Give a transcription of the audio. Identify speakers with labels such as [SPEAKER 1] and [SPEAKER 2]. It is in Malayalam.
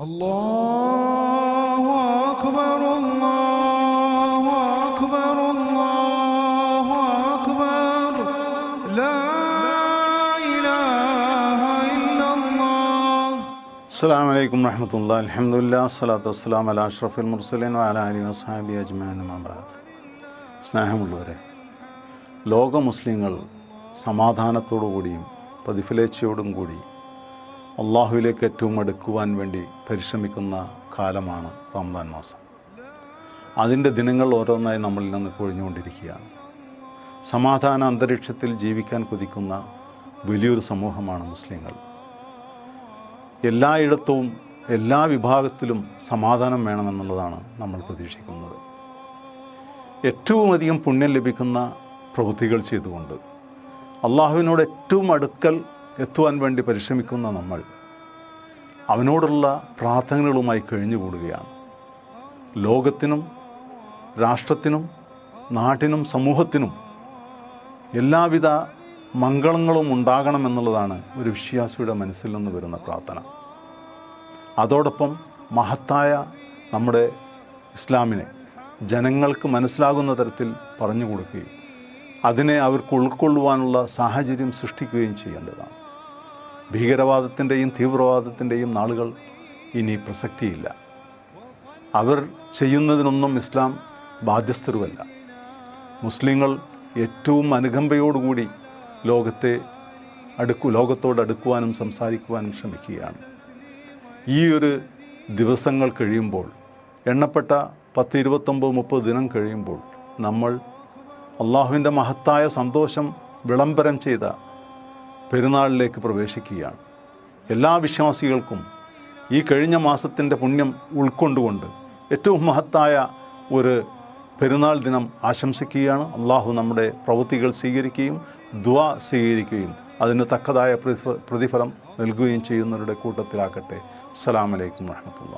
[SPEAKER 1] الله أكبر الله أكبر الله أكبر لا إله إلا الله
[SPEAKER 2] അസ്സാം വലൈക്കും വറഹമത്തുള്ള അലഹമുല്ല അസ്സലാത്തു വസ്സലാം അല അഷ്റഫുൽ മുർസലിൻ വാല അലി വസ്ഹാബി അജ്മാൻ മബാദ് സ്നേഹമുള്ളവരെ ലോക മുസ്ലിങ്ങൾ സമാധാനത്തോടുകൂടിയും പ്രതിഫലേച്ഛയോടും കൂടി അള്ളാഹുവിലേക്ക് ഏറ്റവും അടുക്കുവാൻ വേണ്ടി പരിശ്രമിക്കുന്ന കാലമാണ് റമദാൻ മാസം. അതിന്റെ ദിനങ്ങൾ ഓരോന്നായി നമ്മളിൽ നിന്ന് കൊഴിഞ്ഞുകൊണ്ടിരിക്കുകയാണ്. സമാധാന അന്തരീക്ഷത്തിൽ ജീവിക്കാൻ കൊതിക്കുന്ന വലിയൊരു സമൂഹമാണ് മുസ്ലിങ്ങൾ. എല്ലായിടത്തും എല്ലാ വിഭാഗത്തിലും സമാധാനം വേണമെന്നുള്ളതാണ് നമ്മൾ പ്രതീക്ഷിക്കുന്നത്. ഏറ്റവും അധികം പുണ്യം ലഭിക്കുന്ന പ്രവൃത്തികൾ ചെയ്തുകൊണ്ട് അള്ളാഹുവിനോട് ഏറ്റവും അടുക്കൽ എത്തുവാൻ വേണ്ടി പരിശ്രമിക്കുന്ന നമ്മൾ അവനോടുള്ള പ്രാർത്ഥനകളുമായി കഴിഞ്ഞുകൂടുകയാണ്. ലോകത്തിനും രാഷ്ട്രത്തിനും നാട്ടിനും സമൂഹത്തിനും എല്ലാവിധ മംഗളങ്ങളും ഉണ്ടാകണമെന്നുള്ളതാണ് ഒരു വിശ്വാസിയുടെ മനസ്സിൽ നിന്ന് വരുന്ന പ്രാർത്ഥന. അതോടൊപ്പം മഹത്തായ നമ്മുടെ ഇസ്ലാമിനെ ജനങ്ങൾക്ക് മനസ്സിലാകുന്ന തരത്തിൽ പറഞ്ഞു കൊടുക്കുകയും അതിനെ അവർക്ക് ഉൾക്കൊള്ളുവാനുള്ള സാഹചര്യം സൃഷ്ടിക്കുകയും ചെയ്യേണ്ടതാണ്. ഭീകരവാദത്തിന്റെയും തീവ്രവാദത്തിന്റെയും നാളുകൾ ഇനി പ്രസക്തിയില്ല. അവർ ചെയ്യുന്നതിനൊന്നും ഇസ്ലാം ബാധ്യസ്ഥരുമല്ല. മുസ്ലിങ്ങൾ ഏറ്റവും അനുകമ്പയോടുകൂടി ലോകത്തെ അടുക്കു ലോകത്തോട് അടുക്കുവാനും സംസാരിക്കുവാനും ശ്രമിക്കുകയാണ്. ഈ ഒരു ദിവസങ്ങൾ കഴിയുമ്പോൾ എണ്ണപ്പെട്ട പത്ത് ഇരുപത്തൊമ്പത് മുപ്പത് ദിനം കഴിയുമ്പോൾ നമ്മൾ അള്ളാഹുവിന്റെ മഹത്തായ സന്തോഷം വിളംബരം ചെയ്ത പെരുന്നാളിലേക്ക് പ്രവേശിക്കുകയാണ്. എല്ലാ വിശ്വാസികൾക്കും ഈ കഴിഞ്ഞ മാസത്തിന്റെ പുണ്യം ഉൾക്കൊണ്ടുകൊണ്ട് ഏറ്റവും മഹത്തായ ഒരു പെരുന്നാൾ ദിനം ആശംസിക്കുകയാണ്. അള്ളാഹു നമ്മുടെ പ്രവൃത്തികൾ സ്വീകരിക്കുകയും ദ്വ സ്വീകരിക്കുകയും അതിന് തക്കതായ പ്രതിഫലം നൽകുകയും ചെയ്യുന്നവരുടെ കൂട്ടത്തിലാക്കട്ടെ അസ്സലാമലൈക്കും
[SPEAKER 1] വാഹമത്തുള്ള